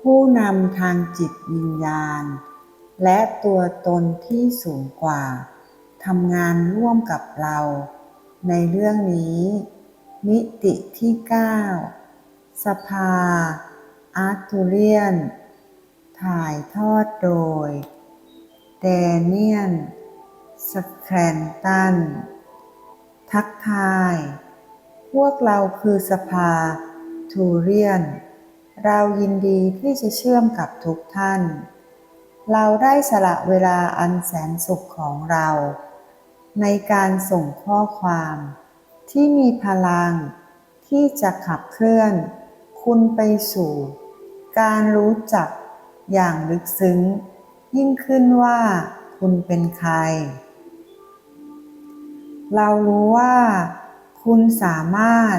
ผู้นำทางจิตวิญญาณ และตัวตนที่สูงกว่าทำงานร่วมกับเรา ในเรื่องนี้ มิติที่ 9 สภา อาร์ตูเรียน ถ่ายทอดโดย แดเนียน สแครนตัน ทักทาย พวกเราคือสภาทูเรียน เรายินดีที่จะเชื่อมกับทุกท่าน เราได้สละเวลาอันแสนสุขของเรา ในการส่งข้อความ ที่มีพลัง ที่จะขับเคลื่อน คุณไปสู่ การรู้จักอย่างลึกซึ้ง ยิ่งขึ้นว่า คุณเป็นใคร เรารู้ว่า คุณสามารถ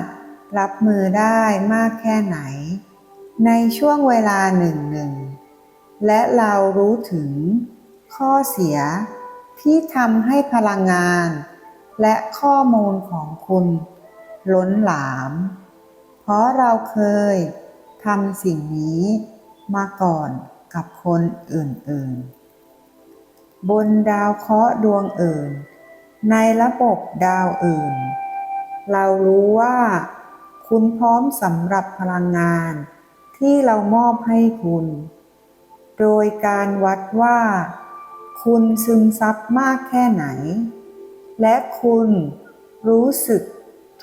รับมือได้มากแค่ไหน ในช่วงเวลาหนึ่งหนึ่งและเรารู้ถึงข้อเสียที่ทำให้พลังงาน และข้อมูลของคุณล้นหลาม เพราะเราเคยทำสิ่งนี้มาก่อนกับคนอื่นๆ บนดาวเคราะห์ดวงอื่น ในระบบดาวอื่น เรารู้ว่า คุณพร้อมสำหรับพลังงาน ที่เรามอบให้คุณ โดยการวัดว่า คุณซึมซับมากแค่ไหน และคุณรู้สึก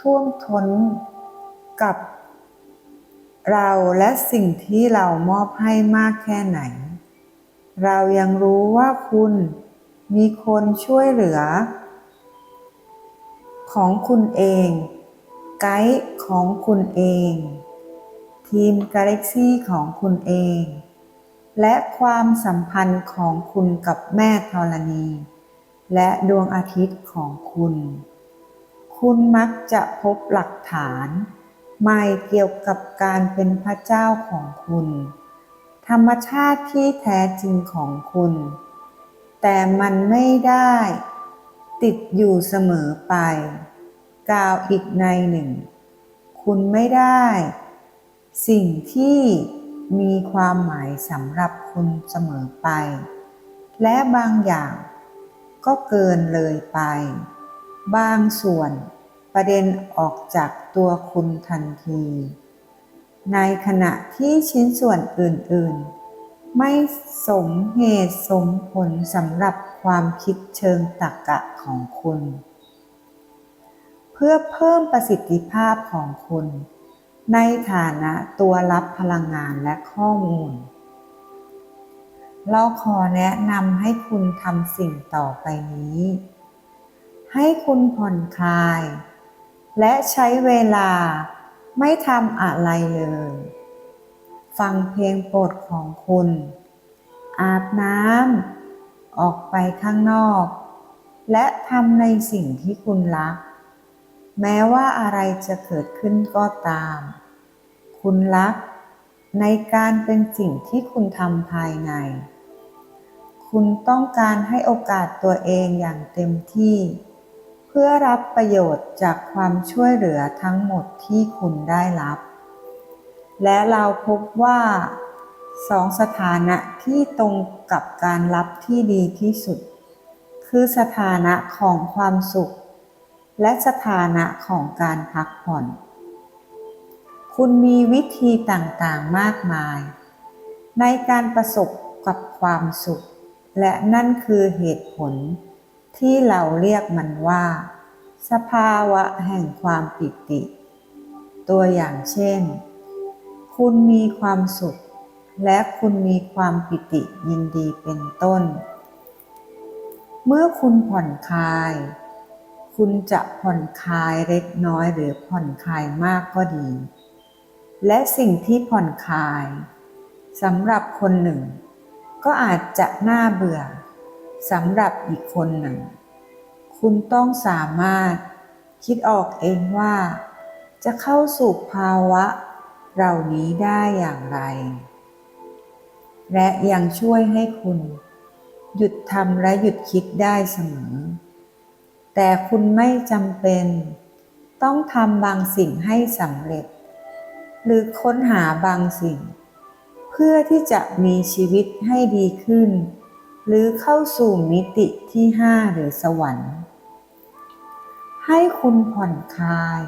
ท่วมท้นกับเราและสิ่งที่เรามอบให้มากแค่ไหน เรายังรู้ว่าคุณมีคนช่วยเหลือ ของคุณเอง ไกด์ของคุณเอง ทีมกาแล็กซี่ของคุณเอง และความสัมพันธ์ของคุณกับแม่ธรณี และดวงอาทิตย์ของคุณ คุณมักจะพบหลักฐานใหม่เกี่ยวกับการเป็นพระเจ้าของคุณ ธรรมชาติที่แท้จริงของคุณ แต่มันไม่ได้ ติดอยู่เสมอไป กล่าวอีกในหนึ่ง คุณไม่ได้ สิ่งที่มีความหมายสำหรับคุณเสมอไป และบางอย่างก็เกินเลยไป บางส่วนประเด็นออกจากตัวคุณทันที ในขณะที่ชิ้นส่วนอื่นๆ ไม่สมเหตุสมผลสำหรับความคิดเชิงตรรกะของคุณ เพื่อเพิ่มประสิทธิภาพของคุณ ในฐานะตัวรับพลังงานและข้อมูล เราขอแนะนำให้คุณทำสิ่งต่อไปนี้ ให้คุณผ่อนคลาย และใช้เวลาไม่ทำอะไรเลย ฟังเพลงโปรดของคุณ อาบน้ำออกไปข้างนอก และทำในสิ่งที่คุณรัก แม้ว่าอะไรจะเกิดขึ้นก็ตาม คุณรักในการเป็นสิ่งที่คุณทำภายใน คุณต้องการให้โอกาสตัวเองอย่างเต็มที่ เพื่อรับประโยชน์จากความช่วยเหลือทั้งหมดที่คุณได้รับ และเราพบว่าสองสถานะที่ตรงกับการรับที่ดีที่สุด คือสถานะของความสุข และสถานะของการพักผ่อน คุณมีวิธีต่างๆมากมาย ในการประสบกับความสุข และนั่นคือเหตุผลที่เราเรียกมันว่า สภาวะแห่งความปิติ ตัวอย่างเช่น คุณมีความสุข และคุณมีความปิติยินดีเป็นต้น เมื่อคุณผ่อนคลาย คุณจะผ่อนคลายเล็กน้อยหรือผ่อนคลายมากก็ดี และสิ่งที่ผ่อนคลายสำหรับคนหนึ่ง ก็อาจจะน่าเบื่อสำหรับอีกคนหนึ่ง คุณต้องสามารถคิดออกเองว่า จะเข้าสู่ภาวะเหล่านี้ได้อย่างไร และยังช่วยให้คุณ หยุดทำและหยุดคิดได้เสมอ แต่คุณไม่จำเป็น ต้องทำบางสิ่งให้สำเร็จ หรือค้นหาบางสิ่ง เพื่อที่จะมีชีวิตให้ดีขึ้น หรือเข้าสู่มิติที่ห้าหรือสวรรค์ ให้คุณผ่อนคลาย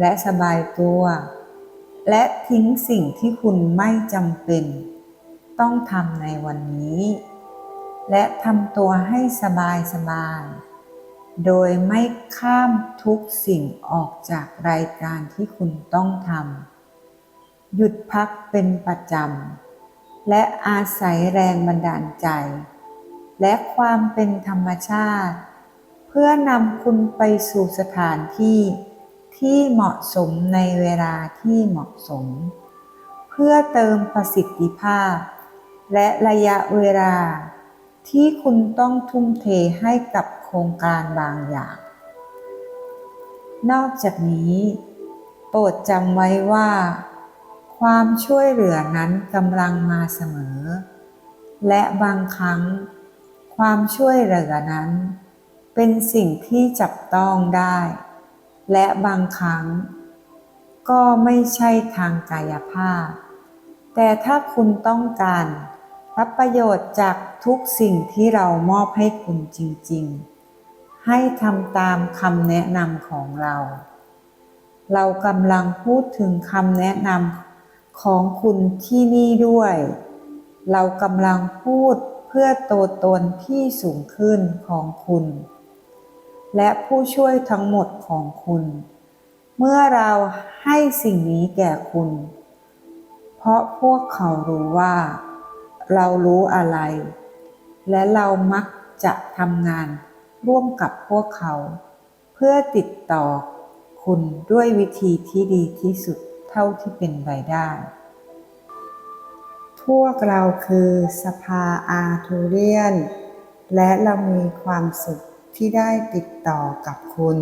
และสบายตัว และทิ้งสิ่งที่คุณไม่จำเป็น ต้องทำในวันนี้ และทำตัวให้สบายสบาย โดยไม่ข้ามทุกสิ่งออกจากรายการที่คุณต้องทำ หยุดพักเป็นประจำ และอาศัยแรงบันดาลใจ และความเป็นธรรมชาติ เพื่อนำคุณไปสู่สถานที่ที่เหมาะสมในเวลาที่เหมาะสม เพื่อเติมประสิทธิภาพ และระยะเวลา ที่คุณต้องทุ่มเทให้กับโครงการบางอย่าง นอกจากนี้ โปรดจำไว้ว่า ความช่วยเหลือนั้นกำลังมาเสมอ และบางครั้ง ความช่วยเหลือนั้น เป็นสิ่งที่จับต้องได้ และบางครั้ง ก็ไม่ใช่ทางกายภาพ แต่ถ้าคุณต้องการ รับประโยชน์จากทุกสิ่งที่เรามอบให้คุณจริง ๆ ให้ทำตามคำแนะนำของเรา เรากำลังพูดถึงคำแนะนำของคุณที่นี่ด้วย เรากำลังพูดเพื่อตัวตนที่สูงขึ้นของคุณ และผู้ช่วยทั้งหมดของคุณ เมื่อเราให้สิ่งนี้แก่คุณ เพราะพวกเขารู้ว่า เรารู้อะไร และเรามักจะทำงานร่วมกับพวกเขา เพื่อติดต่อคุณด้วยวิธีที่ดีที่สุดเท่าที่เป็นไปได้ พวกเราคือสภาอาร์ทูเรียน และเรามีความสุขที่ได้ติดต่อกับคุณ